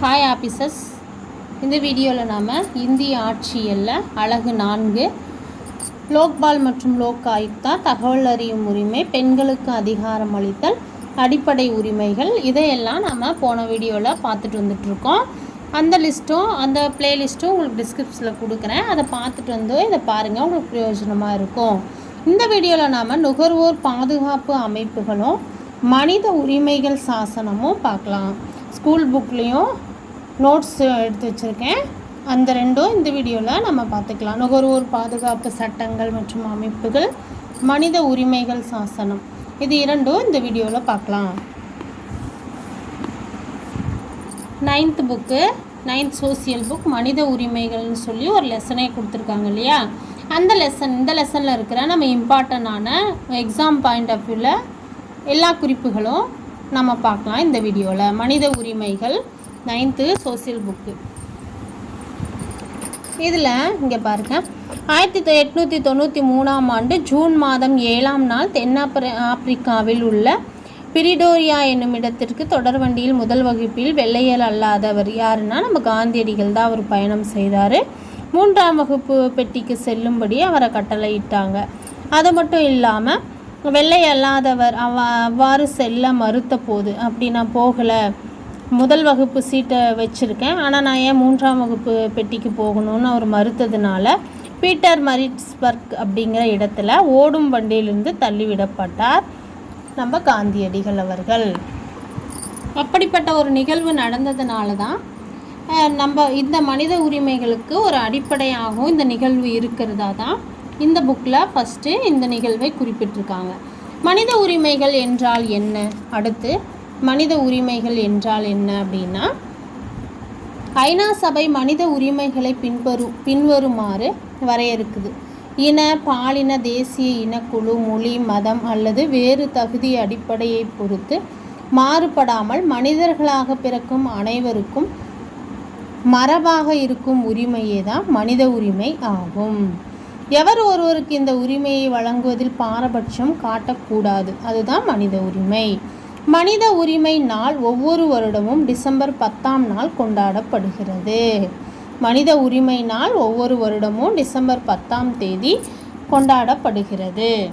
Hi offices இந்த வீடியோவில் நாம் இந்திய ஆட்சியலில் அழகு நான்கு லோக்பால் மற்றும் லோக் ஆயுக்தா தகவல் அறியும் உரிமை பெண்களுக்கு அதிகாரம் அளித்தல் அடிப்படை உரிமைகள் இதையெல்லாம் நாம் போன வீடியோவில் பார்த்துட்டு வந்துட்ருக்கோம். அந்த லிஸ்ட்டும் அந்த பிளேலிஸ்ட்டும் உங்களுக்கு டிஸ்கிரிப்ஷனில் கொடுக்குறேன். அதை பார்த்துட்டு வந்து இதை பாருங்கள் உங்களுக்கு பிரயோஜனமாக இருக்கும். இந்த வீடியோவில் நாம் நுகர்வோர் பாதுகாப்பு அமைப்புகளும் மனித உரிமைகள் சாசனமும் பார்க்கலாம். ஸ்கூல் புக்லேயும் நோட்ஸ் எடுத்து வச்சுருக்கேன். அந்த ரெண்டும் இந்த வீடியோவில் நம்ம பார்த்துக்கலாம். நுகர்வோர் பாதுகாப்பு சட்டங்கள் மற்றும் அமைப்புகள் மனித உரிமைகள் சாசனம். இது இரண்டும் இந்த வீடியோவில் பார்க்கலாம். Ninth book ninth social book மனித உரிமைகள்னு சொல்லி ஒரு லெசனே கொடுத்துருக்காங்க இல்லையா? அந்த லெசன் இந்த லெசனில் இருக்கிற நம்ம இம்பார்ட்டண்டான எக்ஸாம் பாயிண்ட் ஆஃப் வியூவில் எல்லா குறிப்புகளும் நம்ம பார்க்கலாம் இந்த வீடியோவில் மனித உரிமைகள் நைன்த்து சோசியல் புக்கு இதில் இங்கே பாருங்க. ஆயிரத்தி எட்நூற்றி தொண்ணூற்றி மூணாம் ஆண்டு ஜூன் மாதம் ஏழாம் நாள் தென்னாப்பிரி ஆப்பிரிக்காவில் உள்ள பிரிடோரியா என்னும் இடத்திற்கு தொடர்வண்டியில் முதல் வகுப்பில் வெள்ளையல் அல்லாதவர் யாருன்னா நம்ம காந்தியடிகள் தான் அவர் பயணம் செய்தார். மூன்றாம் வகுப்பு பெட்டிக்கு செல்லும்படி அவரை கட்டளையிட்டாங்க. அது மட்டும் இல்லாமல் வெள்ளை அல்லாதவர் அவ அவ்வாறு செல்ல மறுத்த போது அப்படி நான் போகலை. முதல் வகுப்பு சீட்டை வச்சுருக்கேன். ஆனால் நான் ஏன் மூன்றாம் வகுப்பு பெட்டிக்கு போகணும்னு அவர் மறுத்ததுனால பீட்டர் மரிட்ஸ்பர்க் அப்படிங்கிற இடத்துல ஓடும் வண்டியிலிருந்து தள்ளிவிடப்பட்டார். நம்ம காந்தியடிகள் அவர்கள். அப்படிப்பட்ட ஒரு நிகழ்வு நடந்ததுனால தான் நம்ம இந்த மனித உரிமைகளுக்கு ஒரு அடிப்படையாகவும் இந்த நிகழ்வு இருக்கிறதா தான் இந்த புக்கில் ஃபஸ்ட்டு இந்த நிகழ்வை குறிப்பிட்டிருக்காங்க. மனித உரிமைகள் என்றால் என்ன? அடுத்து மனித உரிமைகள் என்றால் என்ன அப்படின்னா ஐநா சபை மனித உரிமைகளை பின்வரு பின்வருமாறு வரையறுக்குது. இன பாலின தேசிய இனக்குழு மொழி மதம் அல்லது வேறு தகுதி அடிப்படையை பொறுத்து மாறுபடாமல் மனிதர்களாக பிறக்கும் அனைவருக்கும் மரபாக இருக்கும் உரிமையே தான் மனித உரிமை ஆகும். எவர் ஒருவருக்கு இந்த உரிமையை வழங்குவதில் பாரபட்சம் காட்டக்கூடாது. அதுதான் மனித உரிமை. மனித உரிமை நாள் ஒவ்வொரு வருடமும் டிசம்பர் பத்தாம் நாள் கொண்டாடப்படுகிறது. மனித உரிமை நாள் ஒவ்வொரு வருடமும் டிசம்பர் பத்தாம் தேதி கொண்டாடப்படுகிறது.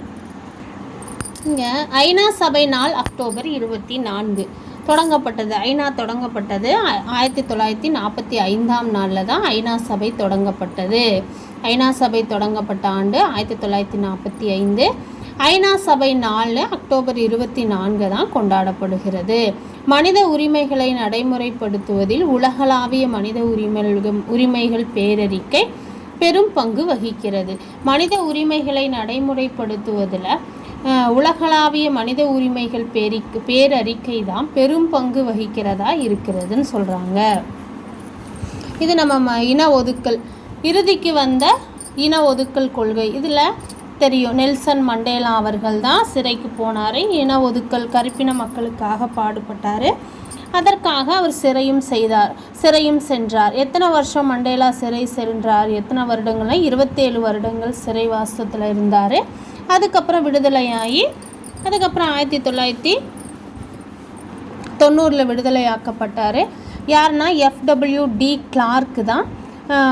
இங்கே ஐநா சபை நாள் அக்டோபர் இருபத்தி நான்கு. தொடங்கப்பட்டது. ஐநா தொடங்கப்பட்டது ஆயிரத்தி தொள்ளாயிரத்தி நாற்பத்தி ஐந்தாம் நாளில் தான் ஐநா சபை தொடங்கப்பட்டது. ஐநா சபை தொடங்கப்பட்ட ஆண்டு ஆயிரத்தி தொள்ளாயிரத்தி நாற்பத்தி ஐந்து. ஐநா சபை நாளில் அக்டோபர் இருபத்தி நான்கு தான் கொண்டாடப்படுகிறது. மனித உரிமைகளை நடைமுறைப்படுத்துவதில் உலகளாவிய மனித உரிமைகள் உரிமைகள் பேரறிக்கை பெரும் பங்கு வகிக்கிறது. மனித உரிமைகளை நடைமுறைப்படுத்துவதில் உலகளாவிய மனித உரிமைகள் பேரிக்கு பேரறிக்கை தான் பெரும் பங்கு வகிக்கிறதா இருக்கிறதுன்னு சொல்கிறாங்க இது நம்ம ம- இன ஒதுக்கல். இறுதிக்கு வந்த இன ஒதுக்கல் கொள்கை. இதில் தெரியும் நெல்சன் மண்டேலா அவர்கள் தான் சிறைக்கு போனார். இன ஒதுக்கல் கருப்பின மக்களுக்காக பாடுபட்டார். அதற்காக அவர் சிறையும் செய்தார் சிறையும் சென்றார். எத்தனை வருஷம் மண்டேலா சிறை சென்றார்? எத்தனை வருடங்கள்னா இருபத்தேழு வருடங்கள் சிறைவாசத்தில் இருந்தார். அதுக்கப்புறம் விடுதலையாகி அதுக்கப்புறம் ஆயிரத்தி தொள்ளாயிரத்தி தொண்ணூறில் விடுதலையாக்கப்பட்டார். யாருன்னா எஃப்டபிள்யூ டி கிளார்க்கு தான்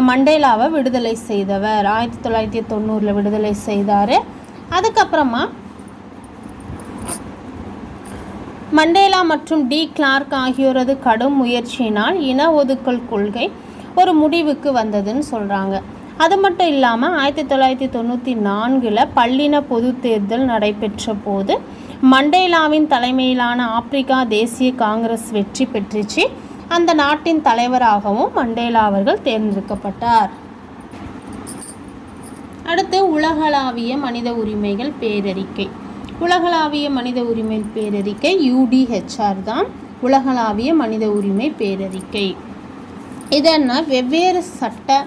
மண்டேலாவை விடுதலை செய்தவர். ஆயிரத்தி தொள்ளாயிரத்தி தொண்ணூறில் விடுதலை செய்தார். அதுக்கப்புறமா மண்டேலா மற்றும் டி கிளார்க் ஆகியோரது கடும் முயற்சியினால் இன ஒதுக்கல் கொள்கை ஒரு முடிவுக்கு வந்ததுன்னு சொல்கிறாங்க அது மட்டும் இல்லாமல் ஆயிரத்தி தொள்ளாயிரத்தி தொண்ணூற்றி நான்கில் பல்லின பொது தேர்தல் நடைபெற்ற போது மண்டேலாவின் தலைமையிலான ஆப்பிரிக்கா தேசிய காங்கிரஸ் வெற்றி பெற்றுச்சு. அந்த நாட்டின் தலைவராகவும் மண்டேலா அவர்கள் தேர்ந்தெடுக்கப்பட்டார். அடுத்து உலகளாவிய மனித உரிமைகள் பேரறிக்கை. உலகளாவிய மனித உரிமை பேரறிக்கை யூடிஹெச்ஆர் தான். உலகளாவிய மனித உரிமை பேரறிக்கை. இதென்ன? வெவ்வேறு சட்ட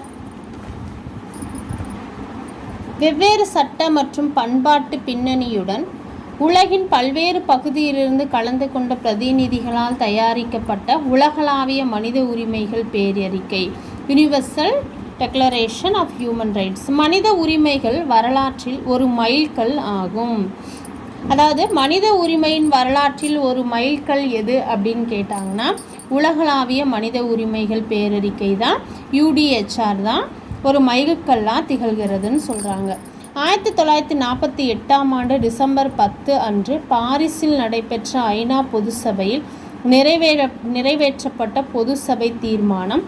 வெவ்வேறு சட்ட மற்றும் பண்பாட்டு பின்னணியுடன் உலகின் பல்வேறு பகுதியிலிருந்து கலந்து கொண்ட பிரதிநிதிகளால் தயாரிக்கப்பட்ட உலகளாவிய மனித உரிமைகள் பேரறிக்கை universal declaration of human rights மனித உரிமைகள் வரலாற்றில் ஒரு மைல்கல் ஆகும். அதாவது மனித உரிமையின் வரலாற்றில் ஒரு மைல்கல் எது அப்படின்னு கேட்டாங்கன்னா உலகளாவிய மனித உரிமைகள் பேரறிக்கை தான் யூடிஹெச்ஆர் தான் ஒரு மைல்கல்லாக திகழ்கிறதுன்னு சொல்கிறாங்க ஆயிரத்தி தொள்ளாயிரத்தி நாற்பத்தி எட்டாம் ஆண்டு டிசம்பர் பத்து அன்று பாரிஸில் நடைபெற்ற ஐநா பொது சபையில் நிறைவேற நிறைவேற்றப்பட்ட பொது சபை தீர்மானம்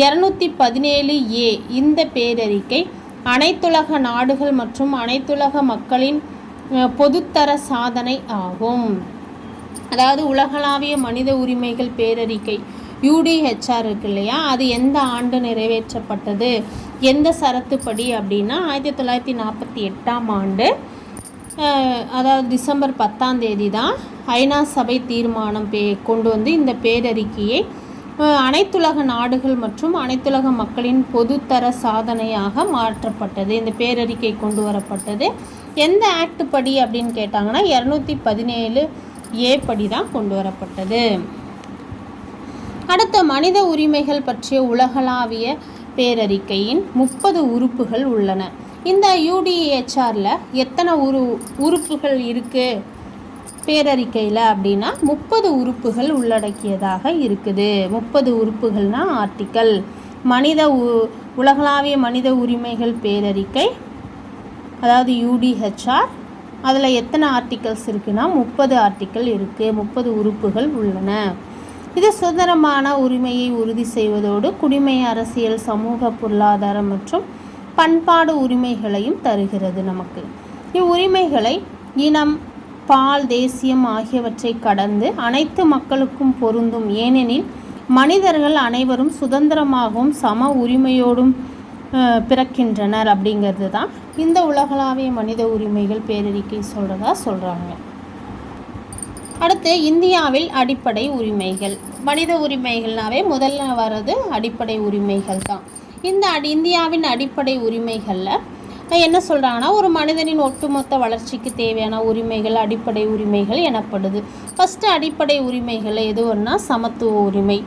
இரநூத்தி பதினேழு ஏ இந்த பேரறிக்கை அனைத்துலக நாடுகள் மற்றும் அனைத்துலக மக்களின் அஹ், பொதுத்தர சாதனை ஆகும். அதாவது உலகளாவிய மனித உரிமைகள் பேரறிக்கை. யூடிஹெச்ஆர் இருக்கு இல்லையா? அது எந்த ஆண்டு நிறைவேற்றப்பட்டது? எந்த சரத்துப்படி அப்படின்னா ஆயிரத்தி தொள்ளாயிரத்தி நாற்பத்தி எட்டாம் ஆண்டு அதாவது டிசம்பர் பத்தாம் தேதி தான் ஐநா சபை தீர்மானம் பே கொண்டு வந்து இந்த பேரறிக்கையை அனைத்துலக நாடுகள் மற்றும் அனைத்துலக மக்களின் பொதுத்தர சாதனையாக மாற்றப்பட்டது. இந்த பேரறிக்கை கொண்டு வரப்பட்டது. எந்த ஆக்ட் படி அப்படின்னு கேட்டாங்கன்னா இரநூத்தி பதினேழு ஏ படி தான் கொண்டு வரப்பட்டது. அடுத்த மனித உரிமைகள் பற்றிய உலகளாவிய பேரறிக்கையின் முப்பது உறுப்புகள் உள்ளன. இந்த யூடிஹெச்ஆரில் எத்தனை உரு உறுப்புகள் இருக்குது பேரறிக்கையில் அப்படின்னா முப்பது உறுப்புகள் உள்ளடக்கியதாக இருக்குது. முப்பது உறுப்புகள்னா ஆர்டிக்கல். மனித உ உலகளாவிய மனித உரிமைகள் பேரறிக்கை அதாவது யூடிஹெச்ஆர் அதில் எத்தனை ஆர்டிகல்ஸ் இருக்குன்னா முப்பது ஆர்டிக்கல் இருக்குது முப்பது உறுப்புகள் உள்ளன. இது சுதந்திரமான உரிமையை உறுதி செய்வதோடு குடிமை அரசியல் சமூக பொருளாதார மற்றும் பண்பாடு உரிமைகளையும் தருகிறது நமக்கு. இவ்வுரிமைகளை இனம் பால் தேசியம் ஆகியவற்றை கடந்து அனைத்து மக்களுக்கும் பொருந்தும். ஏனெனில் மனிதர்கள் அனைவரும் சுதந்திரமாகவும் சம உரிமையோடும் பிறக்கின்றனர் அப்படிங்கிறது தான் இந்த உலகளாவிய மனித உரிமைகள் பேரறிக்கை சொல்கிறதா சொல்கிறாங்க அடுத்து இந்தியாவில் அடிப்படை உரிமைகள். மனித உரிமைகள்னாவே முதல்ல வர்றது அடிப்படை உரிமைகள் தான். இந்த அடி இந்தியாவின் அடிப்படை உரிமைகளில் என்ன சொல்கிறாங்கன்னா ஒரு மனிதனின் ஒட்டுமொத்த வளர்ச்சிக்கு தேவையான உரிமைகள் அடிப்படை உரிமைகள் எனப்படுது. ஃபஸ்ட்டு அடிப்படை உரிமைகள் எது ஒன்றா சமத்துவ உரிமை.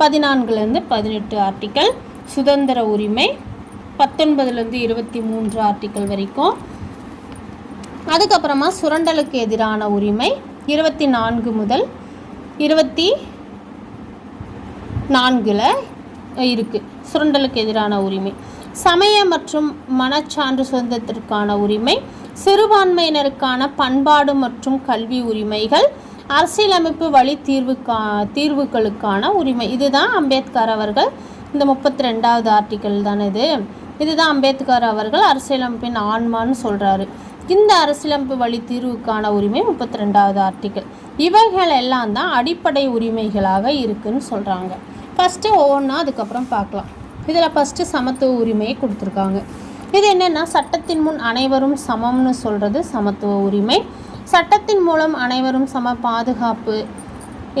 பதினான்குலேருந்து பதினெட்டு ஆர்டிக்கல் சுதந்திர உரிமை. பத்தொன்பதுலேருந்து இருபத்தி மூன்று ஆர்டிக்கல் வரைக்கும். அதுக்கப்புறமா சுரண்டலுக்கு எதிரான உரிமை. இருபத்தி நான்கு முதல் இருபத்தி நான்கில் இருக்குது சுரண்டலுக்கு எதிரான உரிமை. சமய மற்றும் மனச்சான்று சுதந்திரத்திற்கான உரிமை. சிறுபான்மையினருக்கான பண்பாடு மற்றும் கல்வி உரிமைகள். அரசியலமைப்பு வழி தீர்வுக்கா தீர்வுகளுக்கான உரிமை. இதுதான் அம்பேத்கர் அவர்கள் இந்த முப்பத்தி ரெண்டாவது ஆர்டிக்கல் தானே இது. இதுதான் அம்பேத்கர் அவர்கள் அரசியலமைப்பின் ஆன்மான்னு சொல்கிறாரு இந்த அரசியலமைப்பு வழி தீர்வுக்கான உரிமை முப்பத்தி ரெண்டாவது ஆர்டிக்கல் இவைகள் எல்லாம் தான் அடிப்படை உரிமைகளாக இருக்குன்னு சொல்கிறாங்க ஃபஸ்ட்டு ஒவ்வொன்றா அதுக்கப்புறம் பார்க்கலாம். இதில் ஃபஸ்ட்டு சமத்துவ உரிமையை கொடுத்துருக்காங்க. இது என்னென்னா சட்டத்தின் முன் அனைவரும் சமம்னு சொல்கிறது சமத்துவ உரிமை. சட்டத்தின் மூலம் அனைவரும் சம பாதுகாப்பு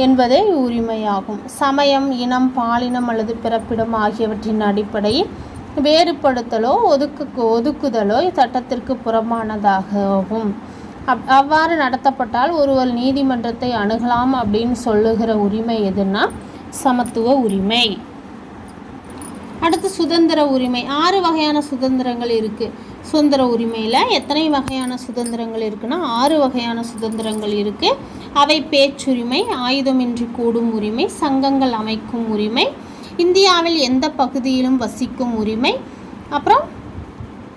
என்பதே உரிமையாகும். சமயம் இனம் பாலினம் அல்லது பிறப்பிடம் ஆகியவற்றின் அடிப்படையில் வேறுபடுத்தலோ ஒதுக்கு ஒதுக்குதலோ சட்டத்திற்கு புறம்பானதாகவும். அப் அவ்வாறு நடத்தப்பட்டால் ஒருவர் நீதிமன்றத்தை அணுகலாம் அப்படின்னு சொல்லுகிற உரிமை எதுன்னா சமத்துவ உரிமை. அடுத்து சுதந்திர உரிமை. ஆறு வகையான சுதந்திரங்கள் இருக்குது சுதந்திர உரிமையில் எத்தனை வகையான சுதந்திரங்கள் இருக்குன்னா ஆறு வகையான சுதந்திரங்கள் இருக்குது அவை பேச்சுரிமை ஆயுதமின்றி கூடும் உரிமை சங்கங்கள் அமைக்கும் உரிமை இந்தியாவில் எந்த பகுதியிலும் வசிக்கும் உரிமை. அப்புறம்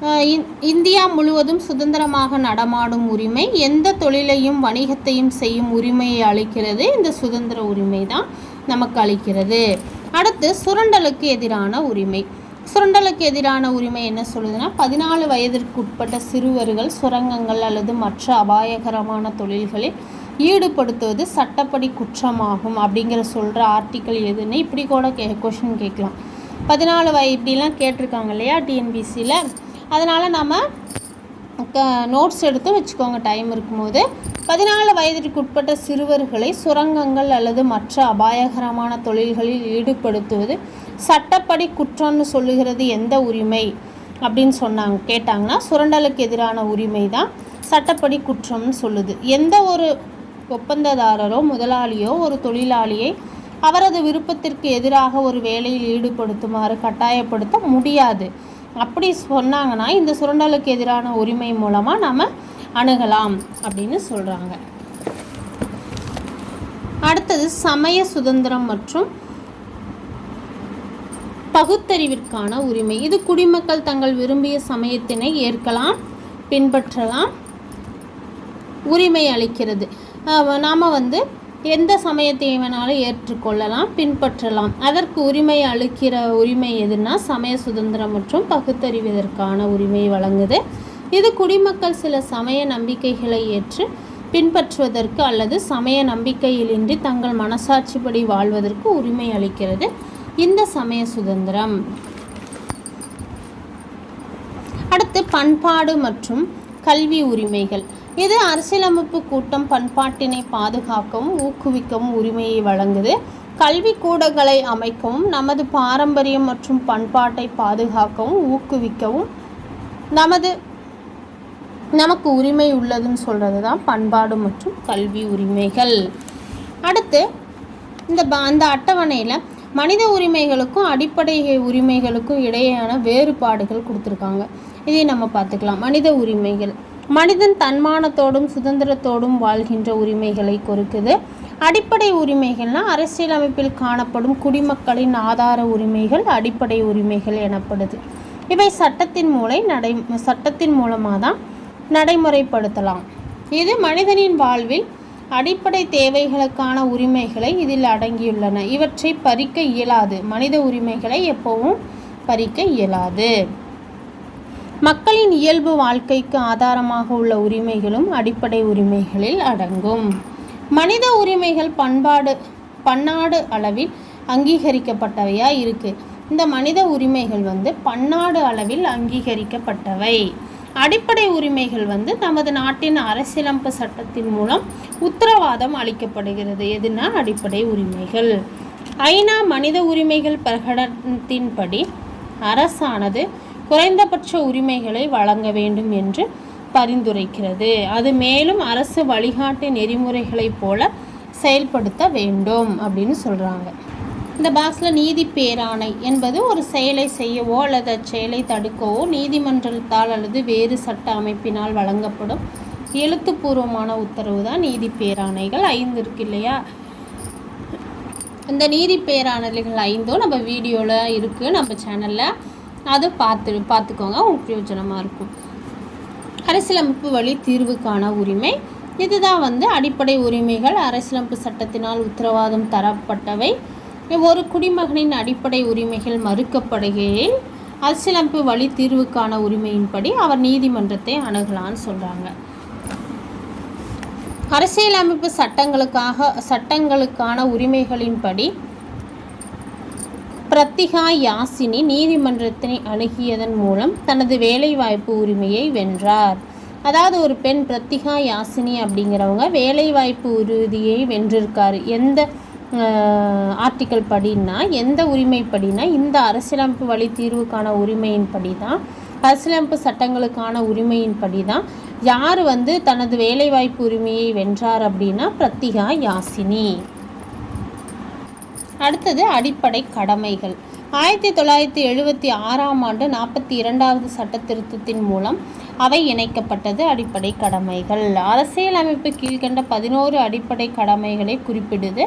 இந்- இந்தியா முழுவதும் சுதந்திரமாக நடமாடும் உரிமை. எந்த தொழிலையும் வணிகத்தையும் செய்யும் உரிமையை அளிக்கிறது இந்த சுதந்திர உரிமை தான் நமக்கு அளிக்கிறது. அடுத்து சுரண்டலுக்கு எதிரான உரிமை. சுரண்டலுக்கு எதிரான உரிமை என்ன சொல்லுதுன்னா பதினாலு வயதிற்கு உட்பட்ட சிறுவர்கள் சுரங்கங்கள் அல்லது மற்ற அபாயகரமான தொழில்களில் ஈடுபடுத்துவது சட்டப்படி குற்றமாகும் அப்படிங்கிற சொல்கிற ஆர்டிக்கல் எதுன்னு இப்படி கூட கே கொஷின் கேட்கலாம். பதினாலு வய இப்படிலாம் கேட்டிருக்காங்க இல்லையா டிஎன்பிசியில் அதனால் நம்ம நோட்ஸ் எடுத்து வச்சுக்கோங்க டைம் இருக்கும்போது. பதினாலு வயதிற்குட்பட்ட சிறுவர்களை சுரங்கங்கள் அல்லது மற்ற அபாயகரமான தொழில்களில் ஈடுபடுத்துவது சட்டப்படி குற்றம்னு சொல்லுகிறது எந்த உரிமை அப்படின்னு சொன்னாங்க கேட்டாங்கன்னா சுரண்டலுக்கு எதிரான உரிமை தான் சட்டப்படி குற்றம்னு சொல்லுது. எந்த ஒரு ஒப்பந்ததாரரோ முதலாளியோ ஒரு தொழிலாளியை அவரது விருப்பத்திற்கு எதிராக ஒரு வேலையில் ஈடுபடுத்துமாறு கட்டாயப்படுத்த முடியாது. அப்படி சொன்னாங்கன்னா இந்த சுரண்டலுக்கு எதிரான உரிமை மூலமாக நம்ம அணுகலாம் அப்படின்னு சொல்கிறாங்க அடுத்தது சமய சுதந்திரம் மற்றும் பகுத்தறிவிற்கான உரிமை. இது குடிமக்கள் தங்கள் விரும்பிய சமயத்தினை ஏற்கலாம் பின்பற்றலாம் உரிமை அளிக்கிறது. நாம் வந்து எந்த சமயத்தை வேணாலும் ஏற்றுக்கொள்ளலாம் பின்பற்றலாம். அதற்கு உரிமை அளிக்கிற உரிமை எதுனா சமய சுதந்திரம் மற்றும் பகுத்தறிவதற்கான உரிமை வழங்குது. இது குடிமக்கள் சில சமய நம்பிக்கைகளை ஏற்று பின்பற்றுவதற்கு அல்லது சமய நம்பிக்கையிலின்றி தங்கள் மனசாட்சிப்படி வாழ்வதற்கு உரிமை அளிக்கிறது. இந்த சமய சுதந்திரம். அடுத்து பண்பாடு மற்றும் கல்வி உரிமைகள். இது அரசியலமைப்பு கூட்டம் பண்பாட்டினை பாதுகாக்கவும் ஊக்குவிக்கவும் உரிமையை வழங்குது. கல்வி கூடங்களை அமைக்கவும் நமது பாரம்பரியம் மற்றும் பண்பாட்டை பாதுகாக்கவும் ஊக்குவிக்கவும் நமது நமக்கு உரிமை உள்ளதுன்னு சொல்கிறது தான் பண்பாடு மற்றும் கல்வி உரிமைகள். அடுத்து இந்த ப அந்த அட்டவணையில் மனித உரிமைகளுக்கும் அடிப்படை உரிமைகளுக்கும் இடையேயான வேறுபாடுகள் கொடுத்துருக்காங்க. இதை நம்ம பார்த்துக்கலாம். மனித உரிமைகள். மனிதன் தன்மானத்தோடும் சுதந்திரத்தோடும் வாழ்கின்ற உரிமைகளை கொடுக்குது. அடிப்படை உரிமைகள்னால் அரசியலமைப்பில் காணப்படும் குடிமக்களின் ஆதார உரிமைகள் அடிப்படை உரிமைகள் எனப்படுது. இவை சட்டத்தின் மூலை நடை சட்டத்தின் மூலமாக தான் நடைமுறைப்படுத்தலாம். இது மனிதனின் வாழ்வில் அடிப்படை தேவைகளுக்கான உரிமைகளை இதில் அடங்கியுள்ளன. இவற்றை பறிக்க இயலாது. மனித உரிமைகளை எப்பவும் பறிக்க இயலாது. மக்களின் இயல்பு வாழ்க்கைக்கு ஆதாரமாக உள்ள உரிமைகளும் அடிப்படை உரிமைகளில் அடங்கும். மனித உரிமைகள் பண்பாடு பன்னாடு அளவில் அங்கீகரிக்கப்பட்டவையாக இருக்குது இந்த மனித உரிமைகள் வந்து பன்னாடு அளவில் அங்கீகரிக்கப்பட்டவை. அடிப்படை உரிமைகள் வந்து நமது நாட்டின் அரசியலமைப்பு சட்டத்தின் மூலம் உத்தரவாதம் அளிக்கப்படுகிறது. எதுனா அடிப்படை உரிமைகள். ஐநா மனித உரிமைகள் பிரகடனத்தின்படி அரசானது குறைந்தபட்ச உரிமைகளை வழங்க வேண்டும் என்று பரிந்துரைக்கிறது. அது மேலும் அரசு வழிகாட்டு நெறிமுறைகளைப் போல செயல்படுத்த வேண்டும் அப்படின்னு சொல்கிறாங்க இந்த பாக்ஸில் நீதி பேராணை என்பது ஒரு செயலை செய்யவோ அல்லது அச்செயலை தடுக்கவோ நீதிமன்றத்தால் அல்லது வேறு சட்ட அமைப்பினால் வழங்கப்படும் எழுத்துப்பூர்வமான உத்தரவு தான் நீதி பேராணைகள். ஐந்து இருக்கு இல்லையா? இந்த நீதி பேராணைகள் ஐந்தும் நம்ம வீடியோவில் இருக்குது நம்ம சேனலில் அதை பார்த்து பார்த்துக்கோங்க. உங்களுக்கு பிரயோஜனமாக இருக்கும். அரசியலமைப்பு வழி தீர்வுக்கான உரிமை. இதுதான் வந்து அடிப்படை உரிமைகள். அரசியலமைப்பு சட்டத்தினால் உத்தரவாதம் தரப்பட்டவை. ஒரு குடிமகனின் அடிப்படை உரிமைகள் மறுக்கப்படுகையில் அரசியலமைப்பு வழி தீர்வுக்கான உரிமையின்படி அவர் நீதிமன்றத்தை அணுகலான்னு சொல்கிறாங்க அரசியலமைப்பு சட்டங்களுக்காக சட்டங்களுக்கான உரிமைகளின்படி பிரத்திகா யாசினி நீதிமன்றத்தினை அணுகியதன் மூலம் தனது வேலைவாய்ப்பு உரிமையை வென்றார். அதாவது ஒரு பெண் பிரத்திகா யாசினி அப்படிங்கிறவங்க வேலைவாய்ப்பு உறுதியை வென்றிருக்காரு. எந்த ஆர்டிக்கல் படின்னா எந்த உரிமைப்படினா இந்த அரசியலமைப்பு வழி தீர்வுக்கான உரிமையின்படி தான் அரசியலமைப்பு சட்டங்களுக்கான உரிமையின்படி தான் யார் வந்து தனது வேலைவாய்ப்பு உரிமையை வென்றார் அப்படின்னா பிரத்திகா யாசினி. அடுத்தது அடிப்படை கடமைகள். ஆயிரத்தி தொள்ளாயிரத்தி எழுபத்தி ஆறாம் ஆண்டு நாற்பத்தி இரண்டாவது சட்ட திருத்தத்தின் மூலம் அவை இணைக்கப்பட்டது அடிப்படை கடமைகள். அரசியலமைப்பு கீழ்கண்ட பதினோரு அடிப்படை கடமைகளை குறிப்பிடுது.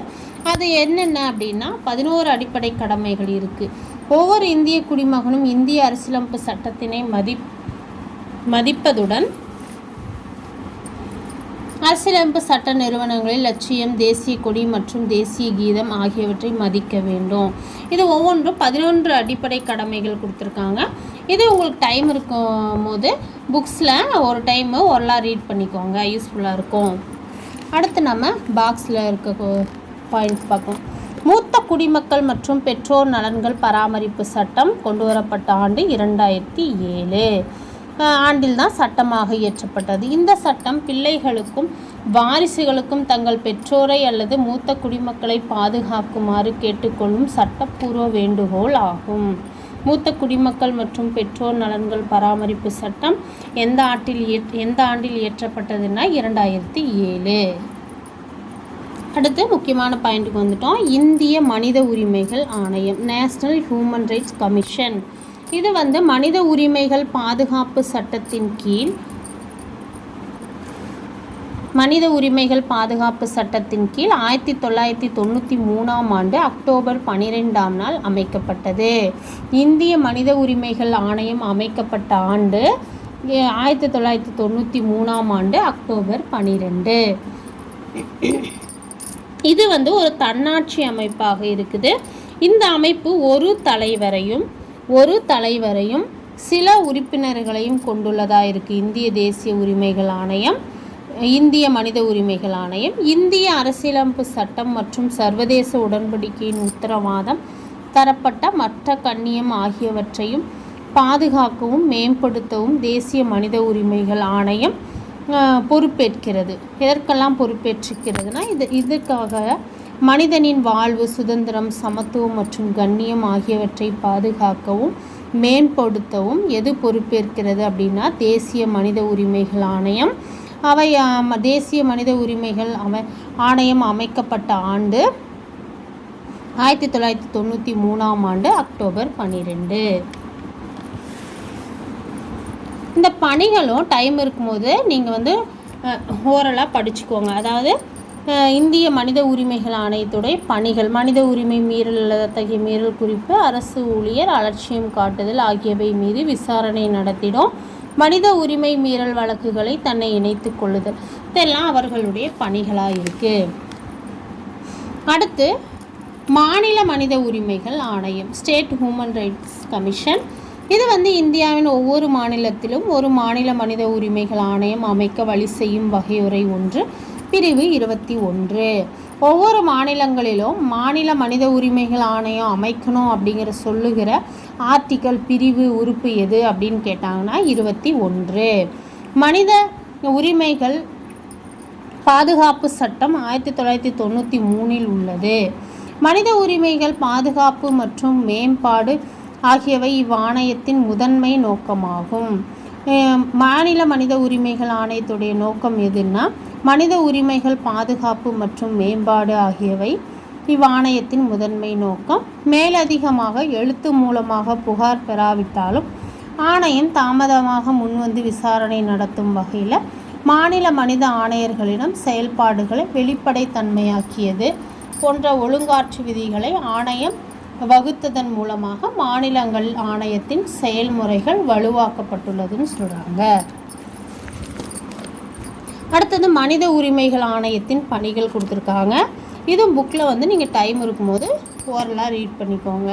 அது என்னென்ன அப்படின்னா பதினோரு அடிப்படை கடமைகள் இருக்குது ஒவ்வொரு இந்திய குடிமகனும் இந்திய அரசியலமைப்பு சட்டத்தினை மதி மதிப்பதுடன் அரசியலமைப்பு சட்ட நிறுவனங்களில் லட்சியம் தேசிய கொடி மற்றும் தேசிய கீதம் ஆகியவற்றை மதிக்க வேண்டும். இது ஒவ்வொன்றும் பதினொன்று அடிப்படை கடமைகள் கொடுத்துருக்காங்க. இது உங்களுக்கு டைம் இருக்கும் போது புக்ஸில் ஒரு டைமு ஒரலாக ரீட் பண்ணிக்கோங்க. யூஸ்ஃபுல்லாக இருக்கும். அடுத்து நம்ம பாக்ஸில் இருக்க பாயிண்ட்ஸ் பார்ப்போம். மூத்த குடிமக்கள் மற்றும் பெற்றோர் நலன்கள் பராமரிப்பு சட்டம் கொண்டு வரப்பட்ட ஆண்டு இரண்டாயிரத்தி ஏழு. ஆண்டில் தான் சட்டமாக இயற்றப்பட்டது. இந்த சட்டம் பிள்ளைகளுக்கும் வாரிசுகளுக்கும் தங்கள் பெற்றோரை அல்லது மூத்த குடிமக்களை பாதுகாக்குமாறு கேட்டுக்கொள்ளும் சட்டப்பூர்வ வேண்டுகோள் ஆகும். மூத்த குடிமக்கள் மற்றும் பெற்றோர் நலன்கள் பராமரிப்பு சட்டம் எந்த ஆண்டில் எந்த ஆண்டில் இயற்றப்பட்டதுன்னா இரண்டாயிரத்தி ஏழு. அடுத்து முக்கியமான பாயிண்ட்டுக்கு வந்துட்டோம். இந்திய மனித உரிமைகள் ஆணையம் நேஷ்னல் ஹியூமன் ரைட்ஸ் கமிஷன். இது வந்து மனித உரிமைகள் பாதுகாப்பு சட்டத்தின் கீழ் மனித உரிமைகள் பாதுகாப்பு சட்டத்தின் கீழ் ஆயிரத்தி தொள்ளாயிரத்தி தொண்ணூற்றி மூணாம் ஆண்டு அக்டோபர் பனிரெண்டாம் நாள் அமைக்கப்பட்டது. இந்திய மனித உரிமைகள் ஆணையம் அமைக்கப்பட்ட ஆண்டு ஆயிரத்தி தொள்ளாயிரத்தி தொண்ணூற்றி மூணாம் ஆண்டு அக்டோபர் பனிரெண்டு. இது வந்து ஒரு தன்னாட்சி அமைப்பாக இருக்குது. இந்த அமைப்பு ஒரு தலைவரையும் ஒரு தலைவரையும் சில உறுப்பினர்களையும் கொண்டுள்ளதாக இருக்குது இந்திய தேசிய உரிமைகள் ஆணையம் இந்திய மனித உரிமைகள் ஆணையம். இந்திய அரசியலமைப்பு சட்டம் மற்றும் சர்வதேச உடன்படிக்கையின் உத்தரவாதம் தரப்பட்ட மற்ற கண்ணியம் ஆகியவற்றையும் பாதுகாக்கவும் மேம்படுத்தவும் தேசிய மனித உரிமைகள் ஆணையம் பொறுப்பேற்கிறது. எதற்கெல்லாம் பொறுப்பேற்றுக்கிறதுனா இது இதுக்காக மனிதனின் வாழ்வு சுதந்திரம் சமத்துவம் மற்றும் கண்ணியம் ஆகியவற்றை பாதுகாக்கவும் மேம்படுத்தவும் எது பொறுப்பேற்கிறது அப்படின்னா தேசிய மனித உரிமைகள் ஆணையம். அவை தேசிய மனித உரிமைகள் அமை ஆணையம் அமைக்கப்பட்ட ஆண்டு ஆயிரத்தி தொள்ளாயிரத்தி தொண்ணூற்றி மூணாம் ஆண்டு அக்டோபர் பன்னிரெண்டு இந்த பணிகளும் டைம் இருக்கும்போது நீங்கள் வந்து ஓரலாக படிச்சுக்கோங்க. அதாவது இந்திய மனித உரிமைகள் ஆணையத்துடைய பணிகள் மனித உரிமை மீறல் அத்தகைய மீறல் குறிப்பு அரசு ஊழியர் அலட்சியம் காட்டுதல் ஆகியவை மீது விசாரணை நடத்திடும். மனித உரிமை மீறல் வழக்குகளை தன்னை இணைத்து கொள்ளுதல். இதெல்லாம் அவர்களுடைய பணிகளாக இருக்குது அடுத்து மாநில மனித உரிமைகள் ஆணையம் ஸ்டேட் ஹியூமன் ரைட்ஸ் கமிஷன் இது வந்து இந்தியாவின் ஒவ்வொரு மாநிலத்திலும் ஒரு மாநில மனித உரிமைகள் ஆணையம் அமைக்க வழி செய்யும் வகையுறை ஒன்று. பிரிவு இருபத்தி ஒன்று. ஒவ்வொரு மாநிலங்களிலும் மாநில மனித உரிமைகள் ஆணையம் அமைக்கணும் அப்படிங்கிற சொல்லுகிற ஆர்டிக்கல் பிரிவு உறுப்பு எது அப்படின்னு கேட்டாங்கன்னா இருபத்தி ஒன்று. மனித உரிமைகள் பாதுகாப்பு சட்டம் ஆயிரத்தி தொள்ளாயிரத்தி தொண்ணூற்றி மூணில் உள்ளது. மனித உரிமைகள் பாதுகாப்பு மற்றும் மேம்பாடு ஆகியவை இவ்வாணையத்தின் முதன்மை நோக்கமாகும். மாநில மனித உரிமைகள் ஆணையத்துடைய நோக்கம் எதுன்னா மனித உரிமைகள் பாதுகாப்பு மற்றும் மேம்பாடு ஆகியவை இவ்வாணையத்தின் முதன்மை நோக்கம். மேலதிகமாக எழுத்து மூலமாக புகார் பெறாவிட்டாலும் ஆணையம் தாமதமாக முன்வந்து விசாரணை நடத்தும் வகையில் மாநில மனித ஆணையர்களிடம் செயல்பாடுகளை வெளிப்படைத்தன்மையாக்கியது போன்ற ஒழுங்காற்று விதிகளை ஆணையம் வகுத்ததன் மூலமாக மாநிலங்கள் ஆணையத்தின் செயல்முறைகள் வலுவாக்கப்பட்டுள்ளதுன்னு சொல்கிறாங்க அடுத்தது மனித உரிமைகள் ஆணையத்தின் பணிகள் கொடுத்துருக்காங்க. இதுவும் புக்கில் வந்து நீங்கள் டைம் இருக்கும்போது ஓரலாக ரீட் பண்ணிக்கோங்க.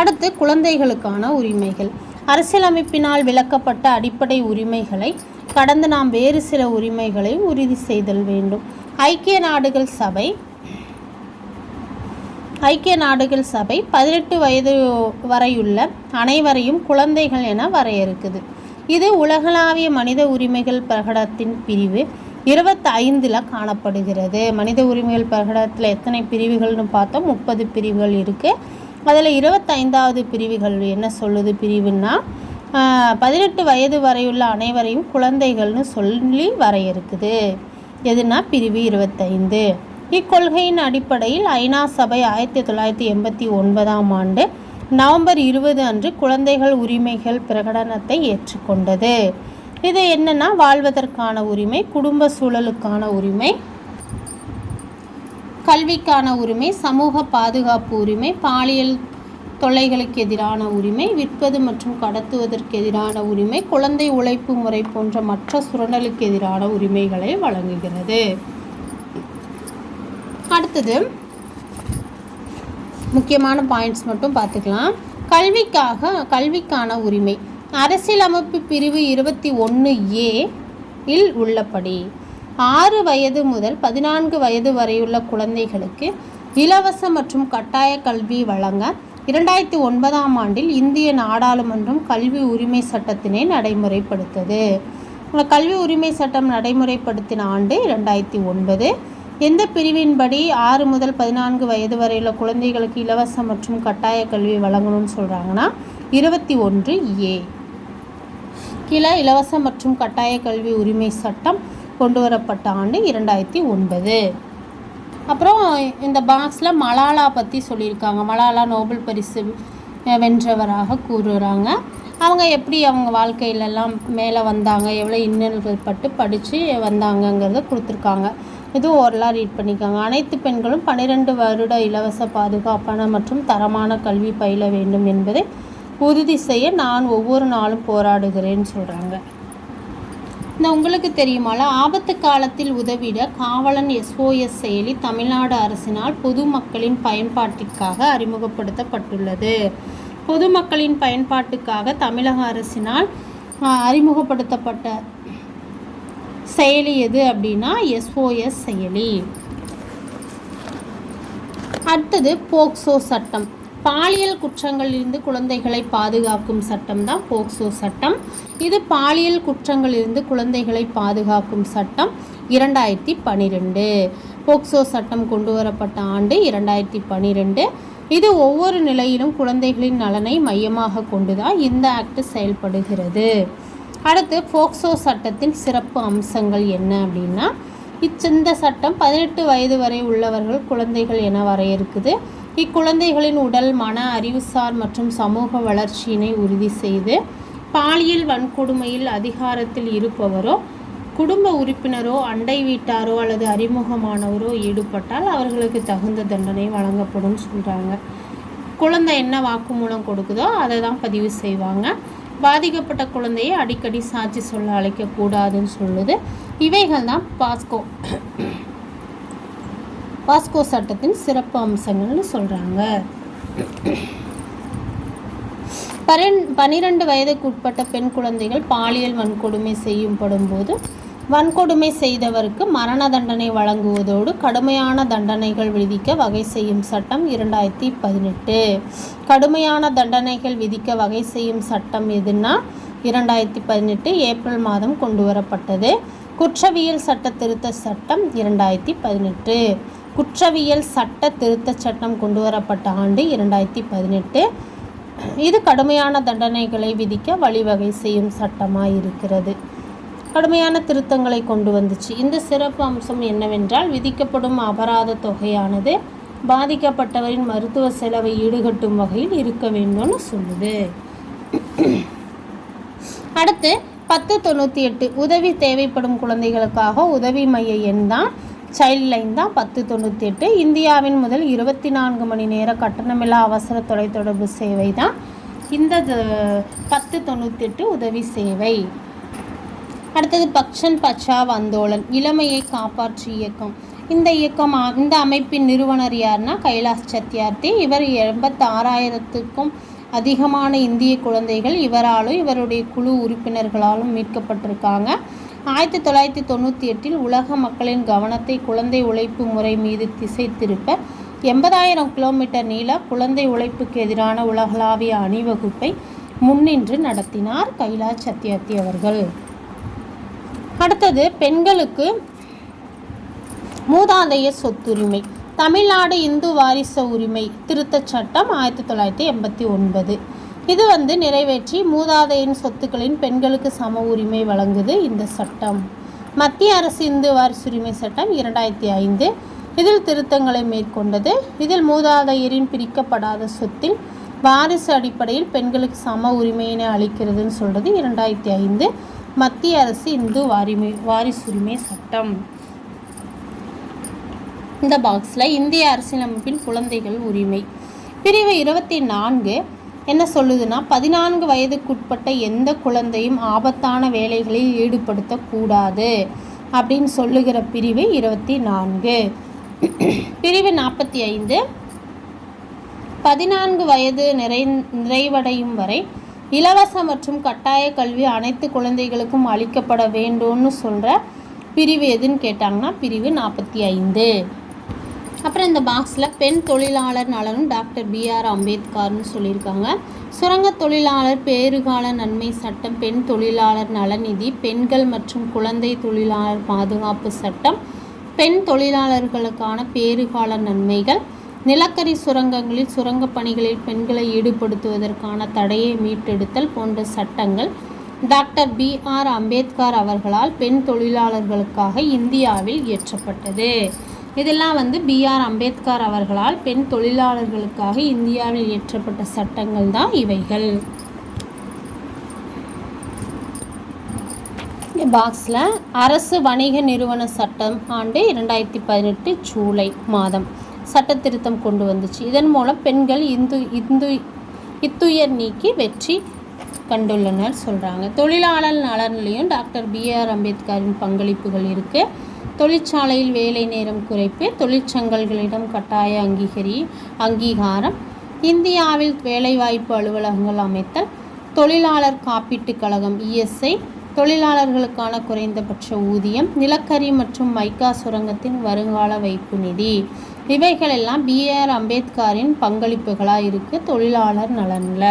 அடுத்து குழந்தைகளுக்கான உரிமைகள். அரசியலமைப்பினால் விளக்கப்பட்ட அடிப்படை உரிமைகளை கடந்து நாம் வேறு சில உரிமைகளை உறுதி செய்தல் வேண்டும். ஐக்கிய நாடுகள் சபை ஐக்கிய நாடுகள் சபை பதினெட்டு வயது வரையுள்ள அனைவரையும் குழந்தைகள் என வரையறுக்குது. இது உலகளாவிய மனித உரிமைகள் பிரகடனத்தின் பிரிவு இருபத்தைந்தில் காணப்படுகிறது. மனித உரிமைகள் பிரகடனத்தில் எத்தனை பிரிவுகள்னு பார்த்தோம். முப்பது பிரிவுகள் இருக்குது அதில் இருபத்தைந்தாவது பிரிவுகள் என்ன சொல்லுது? பிரிவுன்னா பதினெட்டு வயது வரையுள்ள அனைவரையும் குழந்தைகள்னு சொல்லி வரையறுக்குது. எதுனா பிரிவு இருபத்தைந்து. இக்கொள்கையின் அடிப்படையில் ஐநா சபை ஆயிரத்தி தொள்ளாயிரத்தி எண்பத்தி ஒன்பதாம் ஆண்டு நவம்பர் இருபது அன்று குழந்தைகள் உரிமைகள் பிரகடனத்தை ஏற்றுக்கொண்டது. இது என்னன்னா வாழ்வதற்கான உரிமை குடும்ப சூழலுக்கான உரிமை கல்விக்கான உரிமை சமூக பாதுகாப்பு உரிமை பாலியல் தொல்லைகளுக்கு எதிரான உரிமை விற்பது மற்றும் கடத்துவதற்கு எதிரான உரிமை குழந்தை உழைப்பு முறை போன்ற மற்ற சுரண்டலுக்கு எதிரான உரிமைகளை வழங்குகிறது. அடுத்தது முக்கியமான பாயிண்ட்ஸ் மட்டும் பார்த்துக்கலாம். கல்விக்காக கல்விக்கான உரிமை. அரசியலமைப்பு பிரிவு இருபத்தி ஒன்று ஏ இல் உள்ளபடி ஆறு வயது முதல் பதினான்கு வயது வரையுள்ள குழந்தைகளுக்கு இலவச மற்றும் கட்டாய கல்வி வழங்க இரண்டாயிரத்தி ஒன்பதாம் ஆண்டில் இந்திய நாடாளுமன்றம் கல்வி உரிமை சட்டத்தினை நடைமுறைப்படுத்தது. கல்வி உரிமை சட்டம் நடைமுறைப்படுத்தின ஆண்டு இரண்டாயிரத்தி ஒன்பது. எந்த பிரிவின்படி ஆறு முதல் பதினான்கு வயது வரையுள்ள குழந்தைகளுக்கு இலவச மற்றும் கட்டாய கல்வி வழங்கணும்னு சொல்கிறாங்கன்னா இருபத்தி ஒன்று ஏ. கீழே இலவச மற்றும் கட்டாய கல்வி உரிமை சட்டம் கொண்டு வரப்பட்ட ஆண்டு இரண்டாயிரத்தி ஒன்பது. அப்புறம் இந்த பாக்ஸில் மலாலா பற்றி சொல்லியிருக்காங்க. மலாலா நோபல் பரிசு வென்றவராக கூறுகிறாங்க அவங்க எப்படி அவங்க வாழ்க்கையிலெல்லாம் மேலே வந்தாங்க எவ்வளோ இன்னல்கள் பட்டு படித்து வந்தாங்கங்கிறத கொடுத்துருக்காங்க. இதுவும் ஓரலாக ரீட் பண்ணிக்கோங்க. அனைத்து பெண்களும் பன்னிரெண்டு வருட இலவச பாதுகாப்பான மற்றும் தரமான கல்வி பயில வேண்டும் என்பதை உறுதி செய்ய நான் ஒவ்வொரு நாளும் போராடுகிறேன்னு சொல்கிறாங்க இந்த உங்களுக்கு தெரியுமால ஆபத்து காலத்தில் உதவிட காவலன் எஸ்ஓஎஸ் செயலி தமிழ்நாடு அரசினால் பொதுமக்களின் பயன்பாட்டிற்காக அறிமுகப்படுத்தப்பட்டுள்ளது. பொதுமக்களின் பயன்பாட்டுக்காக தமிழக அரசினால் அறிமுகப்படுத்தப்பட்ட செயலி எது அப்படின்னா எஸ்ஓஎஸ் செயலி. அடுத்தது போக்சோ சட்டம். பாலியல் குற்றங்களிலிருந்து குழந்தைகளை பாதுகாக்கும் சட்டம் தான் போக்சோ சட்டம். இது பாலியல் குற்றங்களிலிருந்து குழந்தைகளை பாதுகாக்கும் சட்டம். இரண்டாயிரத்தி பன்னிரெண்டு போக்சோ சட்டம் கொண்டு வரப்பட்ட ஆண்டு இரண்டாயிரத்தி பனிரெண்டு. இது ஒவ்வொரு நிலையிலும் குழந்தைகளின் நலனை மையமாக கொண்டுதான் இந்த ஆக்ட் செயல்படுகிறது. அடுத்து போக்சோ சட்டத்தின் சிறப்பு அம்சங்கள் என்ன அப்படின்னா இச்சந்த சட்டம் பதினெட்டு வயது வரை உள்ளவர்கள் குழந்தைகள் என வரையறுக்குது. இக்குழந்தைகளின் உடல் மன அறிவுசார் மற்றும் சமூக வளர்ச்சியினை உறுதி செய்து பாலியல் வன்கொடுமையில் அதிகாரத்தில் இருப்பவரோ குடும்ப உறுப்பினரோ அண்டை வீட்டாரோ அல்லது அறிமுகமானவரோ ஈடுபட்டால் அவர்களுக்கு தகுந்த தண்டனை வழங்கப்படும் சொல்கிறாங்க குழந்தை என்ன வாக்குமூலம் கொடுக்குதோ அதை தான் பதிவு செய்வாங்க. பாதிக்கப்பட்ட குழந்தையை அடிக்கடி சாட்சி சொல்ல அழைக்கக்கூடாதுன்னு சொல்லுது. இவைகள் தான் பாஸ்கோ. பாஸ்கோ சட்டத்தின் சிறப்பு அம்சங்கள்னு சொல்கிறாங்க பன்னிரெண்டு வயதுக்குட்பட்ட பெண் குழந்தைகள் பாலியல் வன்கொடுமை செய்யப்படும் போது வன்கொடுமை செய்தவருக்கு மரண தண்டனை வழங்குவதோடு கடுமையான தண்டனைகள் விதிக்க வகை செய்யும் சட்டம் இரண்டாயிரத்தி பதினெட்டு. கடுமையான தண்டனைகள் விதிக்க வகை செய்யும் சட்டம் எதுன்னா இரண்டாயிரத்தி பதினெட்டு ஏப்ரல் மாதம் கொண்டு வரப்பட்டது. குற்றவியல் சட்ட திருத்த சட்டம் இரண்டாயிரத்தி பதினெட்டு. குற்றவியல் சட்ட திருத்த சட்டம் கொண்டு வரப்பட்ட ஆண்டு இரண்டாயிரத்தி பதினெட்டு. இது கடுமையான தண்டனைகளை விதிக்க வழிவகை செய்யும் சட்டமாக இருக்கிறது கடுமையான திருத்தங்களை கொண்டு வந்துச்சு. இந்த சிறப்பு அம்சம் என்னவென்றால் விதிக்கப்படும் அபராத தொகையானது பாதிக்கப்பட்டவரின் மருத்துவ செலவை ஈடுகட்டும் வகையில் இருக்க வேண்டும்னு சொல்லுது. அடுத்து பத்து தொண்ணூற்றி எட்டு உதவி தேவைப்படும் குழந்தைகளுக்காக உதவி மைய எண் தான் சைல்ட் லைன் தான் பத்து தொண்ணூற்றி எட்டு. இந்தியாவின் முதல் இருபத்தி நான்கு மணி நேர கட்டணமில்லா அவசர தொலைத்தொடர்பு சேவை தான் இந்த பத்து தொண்ணூற்றி எட்டு உதவி சேவை. அடுத்தது பக்ஷன் பச்சாவ் அந்தோலன் இளமையை காப்பாற்று இயக்கம். இந்த இயக்கம் இந்த அமைப்பின் நிறுவனர் யாருன்னா கைலாஷ் சத்யார்த்தி. இவர் எண்பத்தாறாயிரத்துக்கும் அதிகமான இந்திய குழந்தைகள் இவராலும் இவருடைய குழு உறுப்பினர்களாலும் மீட்கப்பட்டிருக்காங்க. ஆயிரத்தி தொள்ளாயிரத்தி தொண்ணூற்றி எட்டில் உலக மக்களின் கவனத்தை குழந்தை உழைப்பு முறை மீது திசை திருப்ப எண்பதாயிரம் கிலோமீட்டர் நீள குழந்தை உழைப்புக்கு எதிரான உலகளாவிய அணிவகுப்பை முன்னின்று நடத்தினார் கைலாஷ் சத்யார்த்தி அவர்கள். அடுத்தது பெண்களுக்கு மூதாதைய சொத்துரிமை. தமிழ்நாடு இந்து வாரிச உரிமை திருத்தச் சட்டம் ஆயிரத்தி தொள்ளாயிரத்தி எண்பத்தி ஒன்பது. இது வந்து நிறைவேற்றி மூதாதையின் சொத்துக்களின் பெண்களுக்கு சம உரிமை வழங்குது இந்த சட்டம். மத்திய அரசு இந்து வாரிசுரிமை சட்டம் இரண்டாயிரத்தி ஐந்து. இதில் திருத்தங்களை மேற்கொண்டது. இதில் மூதாதையரின் பிரிக்கப்படாத சொத்தில் வாரிசு அடிப்படையில் பெண்களுக்கு சம உரிமையினை அளிக்கிறதுன்னு சொல்கிறது இரண்டாயிரத்தி ஐந்து. மத்திய அரசு இந்து வாரிமை வாரிசுரிமை சட்டம். இந்த பாக்ஸில் இந்திய அரசியலமைப்பின் குழந்தைகள் உரிமை. பிரிவு இருபத்தி நான்கு என்ன சொல்லுதுன்னா பதினான்கு வயதுக்குட்பட்ட எந்த குழந்தையும் ஆபத்தான வேலைகளில் ஈடுபடுத்தக்கூடாது அப்படின்னு சொல்லுகிற பிரிவு இருபத்தி நான்கு. பிரிவு நாற்பத்தி ஐந்து. பதினான்கு வயது நிறை நிறைவடையும் வரை இலவச மற்றும் கட்டாய கல்வி அனைத்து குழந்தைகளுக்கும் அளிக்கப்பட வேண்டும்னு சொல்கிற பிரிவு எதுன்னு கேட்டாங்கன்னா பிரிவு நாற்பத்தி ஐந்து. அப்புறம் இந்த பாக்ஸில் பெண் தொழிலாளர் நலனும் டாக்டர் பிஆர் அம்பேத்கர்னு சொல்லியிருக்காங்க. சுரங்க தொழிலாளர் பேறுகால நன்மை சட்டம் பெண் தொழிலாளர் நலநிதி பெண்கள் மற்றும் குழந்தை தொழிலாளர் பாதுகாப்பு சட்டம் பெண் தொழிலாளர்களுக்கான பேறுகால நன்மைகள் நிலக்கரி சுரங்கங்களில் சுரங்கப் பணிகளில் பெண்களை ஈடுபடுத்துவதற்கான தடையை மீட்டெடுத்தல் போன்ற சட்டங்கள் டாக்டர் பி ஆர் அம்பேத்கர் அவர்களால் பெண் தொழிலாளர்களுக்காக இந்தியாவில் இயற்றப்பட்டது. இதெல்லாம் வந்து பி ஆர் அம்பேத்கர் அவர்களால் பெண் தொழிலாளர்களுக்காக இந்தியாவில் இயற்றப்பட்ட சட்டங்கள் தான் இவைகள். பாக்ஸில் அரசு வணிக நிறுவன சட்டம் ஆண்டு இரண்டாயிரத்தி பதினெட்டு ஜூலை மாதம். சட்ட திருத்தம் கொண்டு வந்துச்சு. இதன் மூலம் பெண்கள் இந்து இந்து இத்துயர் நீக்கி வெற்றி கண்டுள்ளனர் சொல்கிறாங்க தொழிலாளர் நலன்லையும் டாக்டர் பிஆர் அம்பேத்கரின் பங்களிப்புகள் இருக்குது தொழிற்சாலையில் வேலை நேரம் குறைப்பு தொழிற்சங்கங்களிடம் கட்டாய அங்கீகரி அங்கீகாரம் இந்தியாவில் வேலைவாய்ப்பு அலுவலகங்கள் அமைத்தல் தொழிலாளர் காப்பீட்டுக் கழகம் இஎஸ்ஐ தொழிலாளர்களுக்கான குறைந்தபட்ச ஊதியம் நிலக்கரி மற்றும் மைக்கா சுரங்கத்தின் வருங்கால வைப்பு நிதி இவைகள் எல்லாம் பிஆர் அம்பேத்கரின் பங்களிப்புகளாக இருக்குது தொழிலாளர் நலனில்.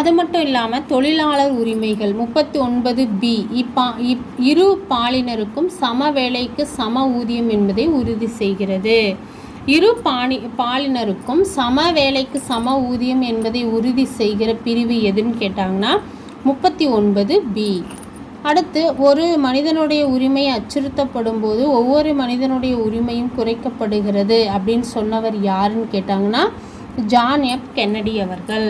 அது மட்டும் இல்லாமல் தொழிலாளர் உரிமைகள் முப்பத்தி ஒன்பது பி இப்பா இப் இரு பாலினருக்கும் சம வேலைக்கு சம ஊதியம் என்பதை உறுதி செய்கிறது. இரு பாணி பாலினருக்கும் சம வேலைக்கு சம ஊதியம் என்பதை உறுதி செய்கிற பிரிவு எதுன்னு கேட்டாங்கன்னா முப்பத்தி ஒன்பது பி. அடுத்து ஒரு மனிதனுடைய உரிமை அச்சுறுத்தப்படும் போது ஒவ்வொரு மனிதனுடைய உரிமையும் குறைக்கப்படுகிறது அப்படின்னு சொன்னவர் யாருன்னு கேட்டாங்கன்னா ஜான் எப் கென்னடி அவர்கள்.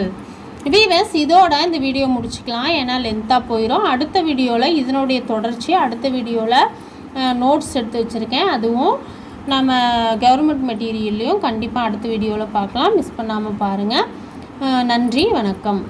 வீவர்ஸ் இதோட இந்த வீடியோ முடிச்சுக்கலாம். ஏன்னா லென்த்தாக போயிடும் அடுத்த வீடியோவில் இதனுடைய தொடர்ச்சி அடுத்த வீடியோவில் நோட்ஸ் எடுத்து வச்சுருக்கேன். அதுவும் நம்ம கவர்மெண்ட் மெட்டீரியல்லையும் கண்டிப்பாக அடுத்த வீடியோவில் பார்க்கலாம். மிஸ் பண்ணாமல் பாருங்கள் நன்றி வணக்கம்.